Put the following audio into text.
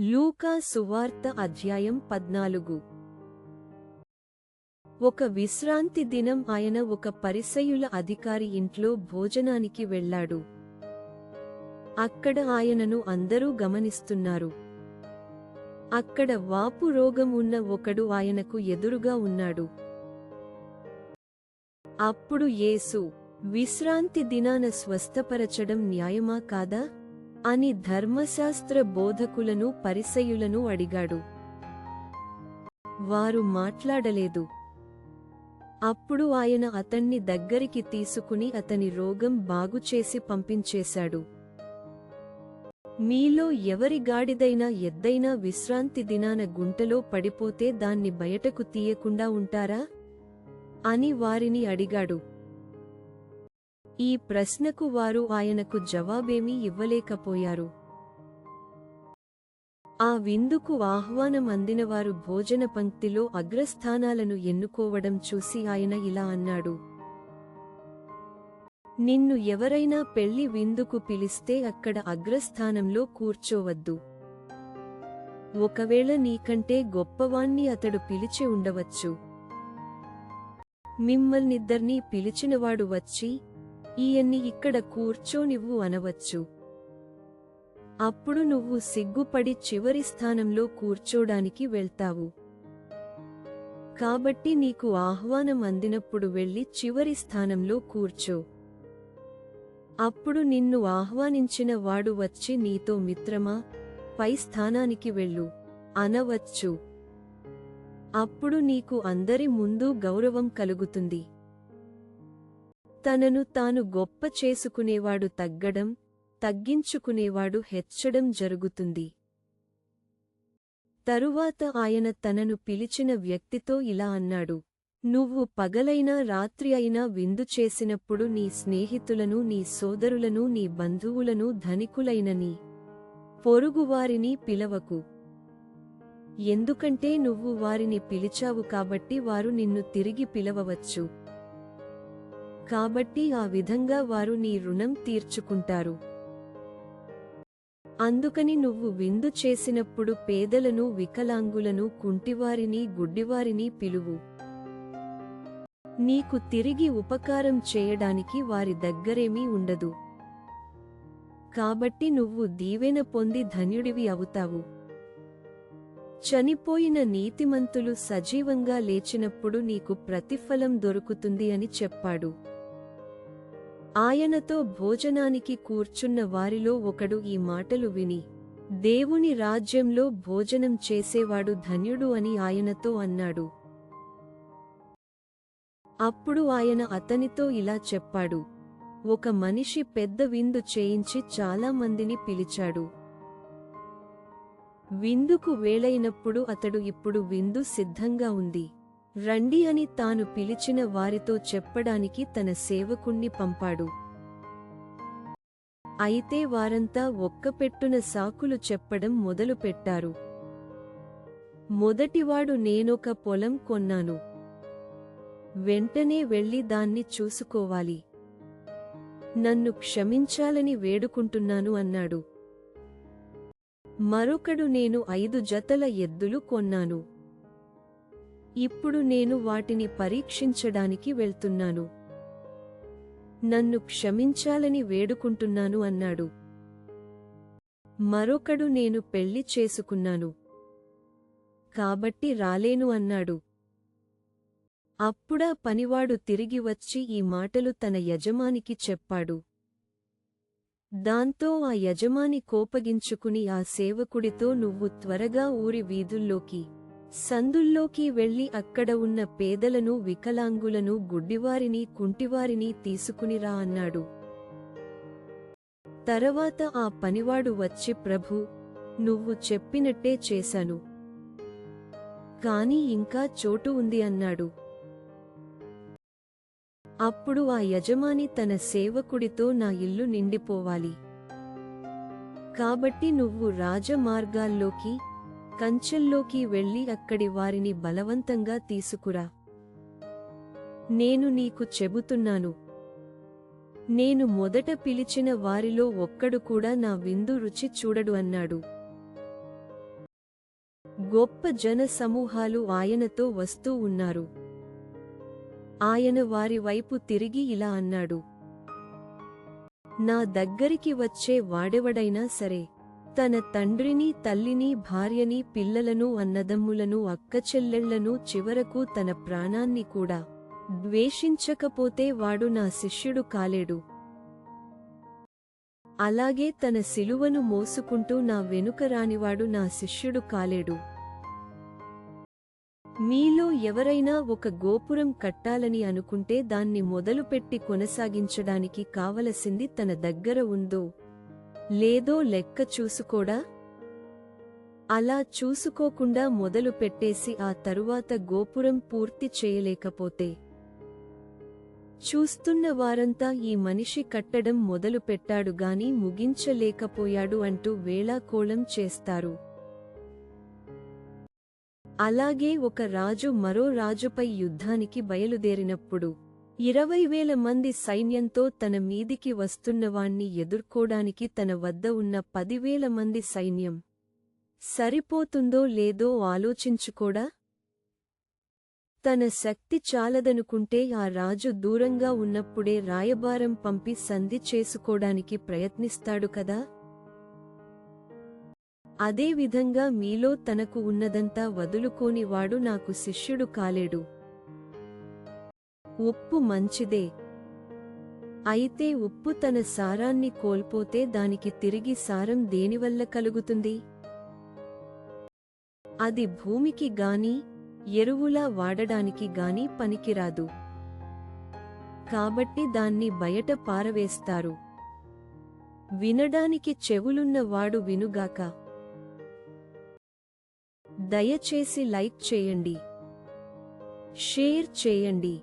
లూకా సువార్త అధ్యాయం పద్నాలుగు. ఒక విశ్రాంతి దినం ఆయన ఒక పరిసయుల అధికారి ఇంట్లో భోజనానికి వెళ్ళాడు. అక్కడ ఆయనను అందరూ గమనిస్తున్నారు. అక్కడ వాపు రోగం ఉన్న ఒకడు ఆయనకు ఎదురుగా ఉన్నాడు. అప్పుడు యేసు విశ్రాంతి దినాన స్వస్థపరచడం న్యాయమా కాదా? అని ధర్మశాస్త్ర బోధకులను పరిసయులను అడిగాడు. వారు మాట్లాడలేదు. అప్పుడు ఆయన అతన్ని దగ్గరికి తీసుకుని అతని రోగం బాగుచేసి పంపించేశాడు. మీలో ఎవరి గాడిదైనా ఎద్దైనా విశ్రాంతి దినాన గుంటలో పడిపోతే దాన్ని బయటకు తీయకుండా ఉంటారా? అని వారిని అడిగాడు. ఈ ప్రశ్నకు వారు ఆయనకు జవాబేమీ ఇవ్వలేకపోయారు. ఆ విందుకు ఆహ్వానం అందినవారు భోజన పంక్తిలో అగ్రస్థానాలను ఎన్నుకోవడం చూసి ఆయన ఇలా అన్నాడు. నిన్ను ఎవరైనా పెళ్ళి విందుకు పిలిస్తే అక్కడ అగ్రస్థానంలో కూర్చోవద్దు. ఒకవేళ నీకంటే గొప్పవాణ్ణి అతడు పిలిచి ఉండవచ్చు. మిమ్మల్నిద్దర్నీ పిలిచినవాడు వచ్చి ఈయన్ని ఇక్కడ కూర్చోనివ్వు అనవచ్చు. అప్పుడు నువ్వు సిగ్గుపడి చివరి స్థానంలో కూర్చోడానికి వెళ్తావు. కాబట్టి నీకు ఆహ్వానం అందినప్పుడు వెళ్ళి చివరి స్థానంలో కూర్చో. అప్పుడు నిన్ను ఆహ్వానించిన వాడు వచ్చి నీతో మిత్రమా? పై స్థానానికి వెళ్ళు. అనవచ్చు. అప్పుడు నీకు అందరి ముందు గౌరవం కలుగుతుంది. తనను తాను గొప్ప చేసుకునేవాడు తగ్గడం తగ్గించుకునేవాడు హెచ్చడం జరుగుతుంది. తరువాత ఆయన తనను పిలిచిన వ్యక్తితో ఇలా అన్నాడు నువ్వు పగలైనా రాత్రి అయినా విందు చేసినప్పుడు నీ స్నేహితులను నీ సోదరులను నీ బంధువులను ధనికులైన నీ పొరుగువారిని పిలవకు. ఎందుకంటే నువ్వు వారిని పిలిచావు కాబట్టి వారు నిన్ను తిరిగి పిలవవచ్చు. కాబట్టి ఆ విధంగా వారు నీ రుణం తీర్చుకుంటారు. అందుకని నువ్వు విందు చేసినప్పుడు పేదలను వికలాంగులను కుంటివారిని గుడ్డివారిని పిలువు. నీకు తిరిగి ఉపకారం చేయడానికి వారి దగ్గరేమీ ఉండదు. కాబట్టి నువ్వు దీవెన పొంది ధన్యుడివి అవుతావు. చనిపోయిన నీతిమంతులు సజీవంగా లేచినప్పుడు నీకు ప్రతిఫలం దొరుకుతుంది అని చెప్పాడు. ఆయనతో భోజనానికి కూర్చున్న వారిలో ఒకడు ఈ మాటలు విని దేవుని రాజ్యంలో భోజనం చేసేవాడు ధన్యుడు అని ఆయనతో అన్నాడు. అప్పుడు ఆయన అతనితో ఇలా చెప్పాడు. ఒక మనిషి పెద్ద విందు చేయించి చాలా మందిని పిలిచాడు. విందుకు వేళైనప్పుడు అతడు ఇప్పుడు విందు సిద్ధంగా ఉంది. రండి అని తాను పిలిచిన వారితో చెప్పడానికి తన సేవకుణ్ణి పంపాడు. అయితే వారంతా ఒక్కపెట్టున సాకులు చెప్పడం మొదలుపెట్టారు మొదటివాడు నేనొక పొలం కొన్నాను. వెంటనే వెళ్ళి దాన్ని చూసుకోవాలి. నన్ను క్షమించాలని వేడుకుంటున్నాను అన్నాడు. మరొకడు నేను ఐదు జతల ఎద్దులు కొన్నాను. ఇప్పుడు నేను వాటిని పరీక్షించడానికి వెళ్తున్నాను. నన్ను క్షమించాలని వేడుకుంటున్నాను అన్నాడు. మరొకడు నేను పెళ్ళి చేసుకున్నాను. కాబట్టి రాలేను అన్నాడు. అప్పుడా పనివాడు తిరిగి వచ్చి ఈ మాటలు తన యజమానికి చెప్పాడు. దాంతో ఆ యజమాని కోపగించుకుని ఆ సేవకుడితో నువ్వు త్వరగా ఊరి వీధుల్లోకి సందుల్లోకి వెళ్ళి అక్కడ ఉన్న పేదలను వికలాంగులను గుడ్డివారిని కుంటివారిని తీసుకునిరా అన్నాడు. తరవాత ఆ పనివాడు వచ్చి ప్రభు నువ్వు చెప్పినట్టే చేశాను. కాని ఇంకా చోటు ఉంది అన్నాడు. అప్పుడు ఆ యజమాని తన సేవకుడితో నా ఇల్లు నిండిపోవాలి. కాబట్టి నువ్వు రాజమార్గాల్లోకి కంచెల్లోకి వెళ్ళి అక్కడి వారిని బలవంతంగా తీసుకురా. నేను నీకు చెబుతున్నాను. నేను మొదట పిలిచిన వారిలో ఒక్కడు కూడా నా విందు రుచి చూడడు అన్నాడు. గొప్ప జన సమూహాలు ఆయనతో వస్తూ ఉన్నారు. ఆయన వారి వైపు తిరిగి ఇలా అన్నాడు. నా దగ్గరికి వచ్చే వాడెవడైనా సరే తన తండ్రిని తల్లిని భార్యని పిల్లలను అన్నదమ్ములను అక్కచెల్లెళ్ళను చివరకు తన ప్రాణాన్ని కూడా ద్వేషించకపోతే వాడు నా శిష్యుడు కాలేడు. అలాగే తన శిలువను మోసుకుంటూ నా వెనుక రానివాడు నా శిష్యుడు కాలేడు. మీలో ఎవరైనా ఒక గోపురం కట్టాలని అనుకుంటే దాన్ని మొదలుపెట్టి కొనసాగించడానికి కావలసింది తన దగ్గర ఉందో లేదో లెక్క చూసుకోడా? అలా చూసుకోకుండా మొదలు పెట్టేసి ఆ తరువాత గోపురం పూర్తి చేయలేకపోతే. చూస్తున్న వారంతా ఈ మనిషి కట్టడం మొదలు పెట్టాడు గాని ముగించలేకపోయాడు అంటూ వేళాకోళం చేస్తారు. అలాగే ఒక రాజు మరో రాజుపై యుద్ధానికి బయలుదేరినప్పుడు ఇరవై వేల మంది సైన్యంతో తన మీదికి వస్తున్నవాణ్ణి ఎదుర్కోడానికి తన వద్ద ఉన్న పదివేల మంది సైన్యం. సరిపోతుందో లేదో ఆలోచించుకోడా? తన శక్తి చాలదనుకుంటే ఆ రాజు దూరంగా ఉన్నప్పుడే రాయబారం పంపి సంధి చేసుకోడానికి ప్రయత్నిస్తాడు కదా? అదేవిధంగా మీలో తనకు ఉన్నదంతా వదులుకోని వాడు నాకు శిష్యుడు కాలేడు. ఉప్పు మంచిదే. అయితే ఉప్పు తన సారాన్ని కోల్పోతే దానికి తిరిగి సారం దేనివల్ల కలుగుతుంది? అది భూమికి గాని ఎరువులా వాడడానికి గాని పనికిరాదు. కాబట్టి దాన్ని బయట పారవేస్తారు. వినడానికి చెవులున్న వాడు వినుగాక. దయచేసి లైక్ చేయండి. షేర్ చేయండి.